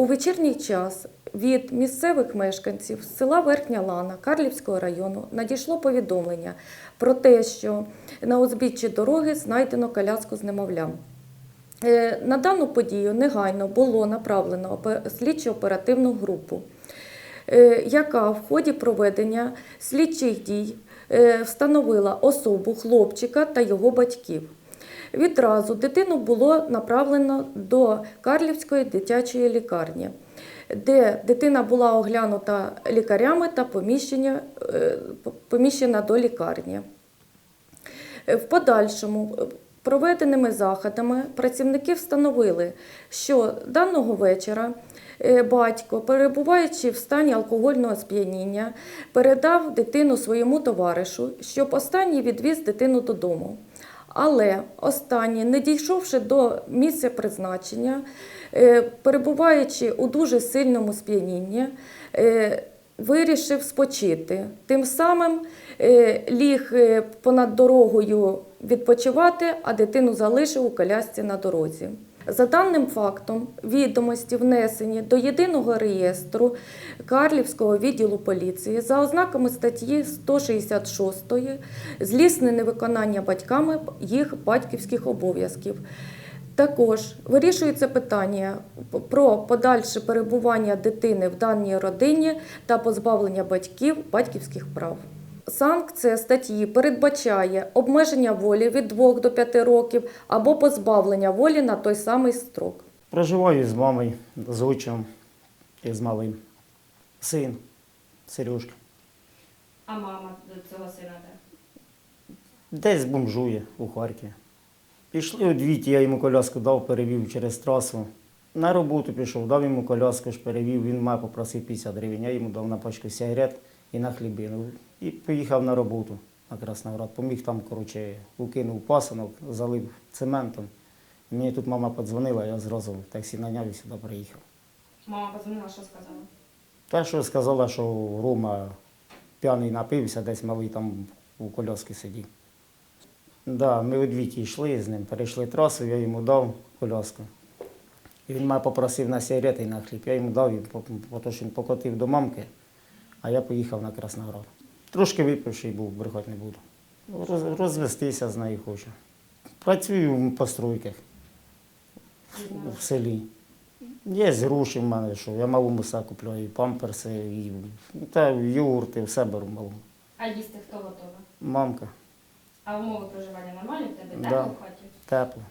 У вечірній час від місцевих мешканців села Верхня Лана Карлівського району надійшло повідомлення про те, що на узбіччі дороги знайдено коляску з немовлям. Е, На дану подію негайно було направлено опе- слідчо-оперативну групу, е, яка в ході проведення слідчих дій е, встановила особу хлопчика та його батьків. Відразу дитину було направлено до Карлівської дитячої лікарні, де дитина була оглянута лікарями та е, поміщена до лікарні. В подальшому е, проведеними заходами працівники встановили, що даного вечора е, батько, перебуваючи в стані алкогольного сп'яніння, передав дитину своєму товаришу, щоб останній відвіз дитину додому. Але останнє, не дійшовши до місця призначення, е, перебуваючи у дуже сильному сп'янінні, е, вирішив спочити. Тим самим е, ліг понад дорогою відпочивати, а дитину залишив у колясці на дорозі. За даним фактом, відомості внесені до єдиного реєстру Карлівського відділу поліції за ознаками статті 166 злісне невиконання батьками їх батьківських обов'язків. Також вирішується питання про подальше перебування дитини в даній родині та позбавлення батьків батьківських прав. Санкція статті передбачає обмеження волі від 2 до 5 років або позбавлення волі на той самий строк. Проживаю з мамою, з отчимом і з малим. Син, Сережка. А мама до цього сина де? Десь бомжує у Харкові. Пішли у двіті, я йому коляску дав, перевів через трасу. На роботу пішов, дав йому коляску, ж перевів, він має попросив 50 гривень, я йому дав на пачку сигарет і на хлібину. І поїхав на роботу на Красноград. Поміг там, коротше, укинув пасинок, залив цементом. І мені тут мама подзвонила, я зразу в таксі наняв і сюди приїхав. Мама позвонила, що сказала? Та що сказала, що Рома п'яний напився, десь малий там у коляски сидів. Да, ми у двіті йшли з ним, перейшли трасу, я йому дав коляску. І він мене попросив на сигарети і на хліб. Я йому дав, він по- по- то, що він покотив до мамки, а я поїхав на Красноград. Трошки випивший був, брехати не буду. Роз- розвестися з нею хочу. Працюю в постройках в селі. Є гроші в мене, що я малому все купляю, і памперси, і та йогурти, все беру малому. А їсти хто готовий? Мамка, А умови проживання нормальні в тебе? Да. Тепло в хаті? тепло.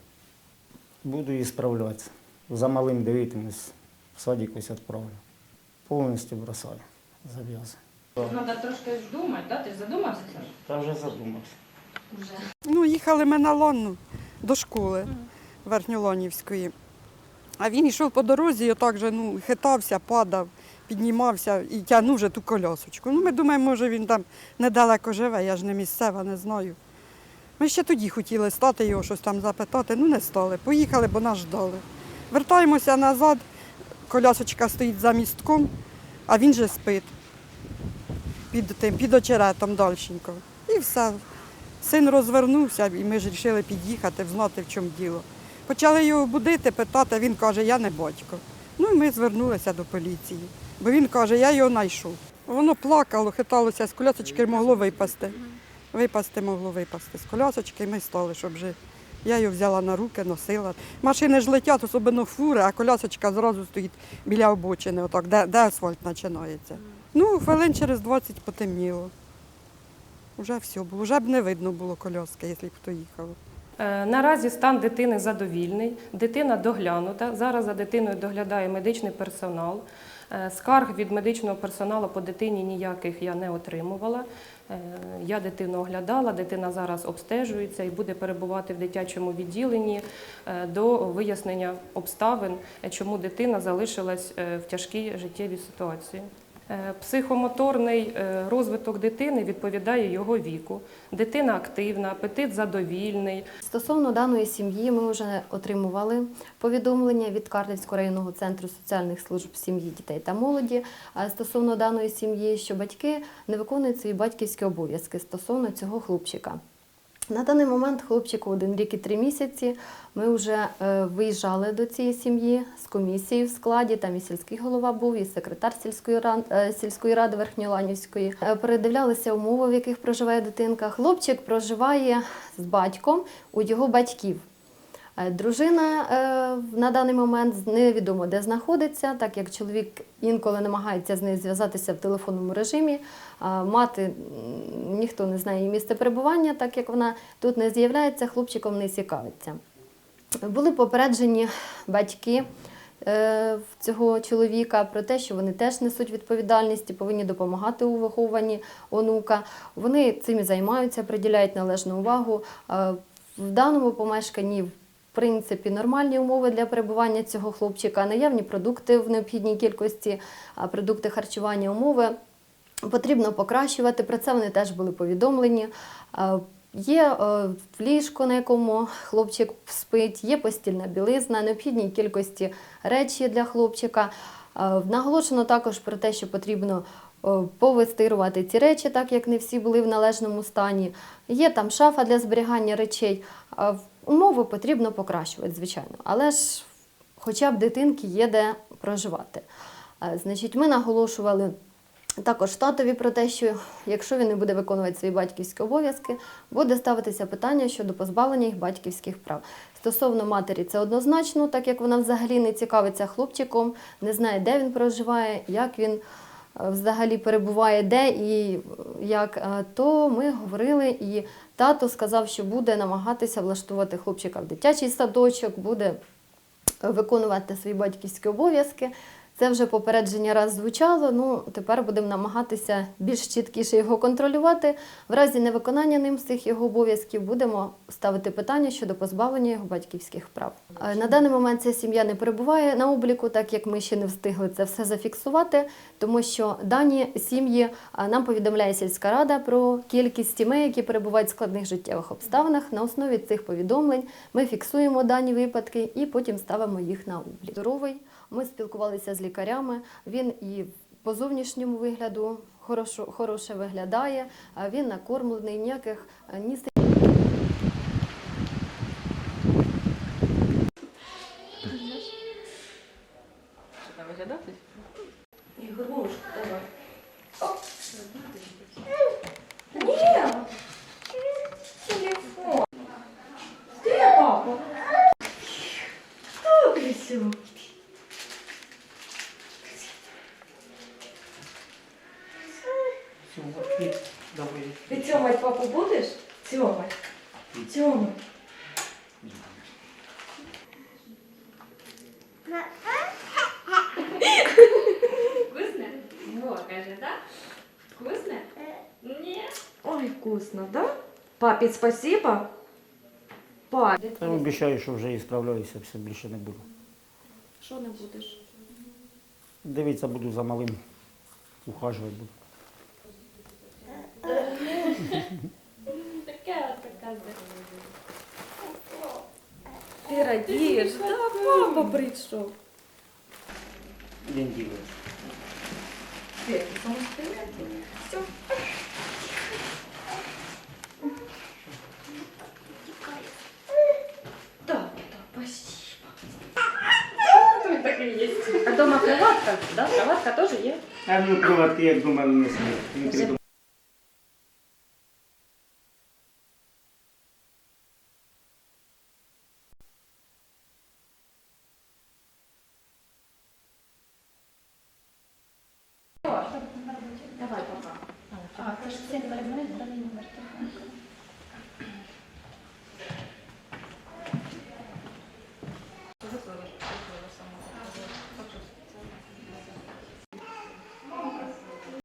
Буду її справлятися. За малим дивитимусь, в садик ось відправлю. Повністю бросаю, зав'язую. Треба трошки думати, да? Ти ж задумався? Саш? Та вже задумався. Вже. Ну, їхали ми на Лонну до школи Верхньолонівської. А він йшов по дорозі, і отак же ну, хитався, падав, піднімався і тягнув вже ту колясочку. Ну, ми думаємо, може він там недалеко живе, я ж не місцева, не знаю. Ми ще тоді хотіли стати його, щось там запитати, ну не стали. Поїхали, бо нас ждали. Вертаємося назад, колясочка стоїть за містком, а він же спить під тим, під очеретом дальшенько. І все. Син розвернувся, і ми ж вирішили під'їхати, знати, в чому діло. Почали його будити, питати, він каже, я не батько. Ну і ми звернулися до поліції, бо він каже, я його знайшов. Воно плакало, хиталося, з колясочки могло випасти. Випасти могло випасти з колясочки, і ми стали, щоб вже. Я його взяла на руки, носила. Машини ж летять, особливо фури, а колясочка зразу стоїть біля обочини, отак, де, де асфальт починається. Ну, хвилин через 20 потемніло. Уже все було, вже б не видно було коляски, якщо б хто їхав. Е, Наразі стан дитини задовільний, дитина доглянута. Зараз за дитиною доглядає медичний персонал. Е, Скарг від медичного персоналу по дитині ніяких я не отримувала. Е, Я дитину оглядала, дитина зараз обстежується і буде перебувати в дитячому відділенні е, до вияснення обставин, е, чому дитина залишилась в тяжкій життєвій ситуації. Е, Психомоторний е, розвиток дитини відповідає його віку. Дитина активна, апетит задовільний, Стосовно даної сім'ї, ми вже отримували повідомлення від Карлівського районного центру соціальних служб сім'ї, дітей та молоді стосовно даної сім'ї, що батьки не виконують свої батьківські обов'язки стосовно цього хлопчика. На даний момент хлопчику один рік і три місяці. Ми вже е, виїжджали до цієї сім'ї з комісією в складі. Там і сільський голова був, і секретар сільської ради, сільської ради Верхньоланівської. Е, передивлялися умови, в яких проживає дитинка. Хлопчик проживає з батьком у його батьків. Е, Дружина е, на даний момент невідомо де знаходиться, так як чоловік інколи намагається з нею зв'язатися в телефонному режимі. Мати ніхто не знає її місце перебування, так як вона тут не з'являється, хлопчиком не цікавиться. Були попереджені батьки е, цього чоловіка про те, що вони теж несуть відповідальність і повинні допомагати у вихованні онука. Вони цим і займаються, приділяють належну увагу. Е, В даному помешканні принципі нормальні умови для перебування цього хлопчика, наявні продукти в необхідній кількості, продукти харчування, умови потрібно покращувати. Про це вони теж були повідомлені. Є е, ліжко, на якому хлопчик спить, є постільна білизна, необхідній кількості речі для хлопчика. Наголошено також про те, що потрібно е, повистирувати ці речі, так як не всі були в належному стані. Є там шафа для зберігання речей. Умови потрібно покращувати, звичайно, але ж хоча б дитинки є де проживати. Е, Значить, ми наголошували також татові про те, що якщо він не буде виконувати свої батьківські обов'язки, буде ставитися питання щодо позбавлення їх батьківських прав. Стосовно матері, це однозначно, так як вона взагалі не цікавиться хлопчиком, не знає, де він проживає, як він взагалі перебуває, де і е, як, е, то ми говорили, і тато сказав, що буде намагатися влаштувати хлопчика в дитячий садочок, буде виконувати свої батьківські обов'язки. Це вже попередження раз звучало. Ну тепер будемо намагатися більш чіткіше його контролювати. В разі невиконання ним цих його обов'язків будемо ставити питання щодо позбавлення його батьківських прав. Е, На даний момент ця сім'я не перебуває на обліку, так як ми ще не встигли це все зафіксувати, тому що дані сім'ї нам повідомляє сільська рада про кількість сімей, які перебувають в складних життєвих обставинах. На основі цих повідомлень ми фіксуємо дані випадки і потім ставимо їх на облік. Здоровий. Ми спілкувалися з лікарями. Він і по зовнішньому вигляду хорошо, хороше виглядає. Він накормлений, ніяких е, ні Ігрушку, давай. Телефон. Де папа? Добре, все. Ти цьомать папу будеш? Цьомать. Цьомать. Вкусне? Во, каже, так? Вкусне? Ні. Ой, вкусно, да? Папі, спасибо. Папі. Я обіцяю, що вже і справляюся, все більше не буду. Що не будеш? Дивіться, буду за малим ухажувати буду. Така, така. Ти радієш? Да, папа прийшов. Він ділиться. Да, да, спасибо. Так і є. А дома кроватка, да? Кроватка тоже є? А ну кроватки, як думали, не сміх. Давай,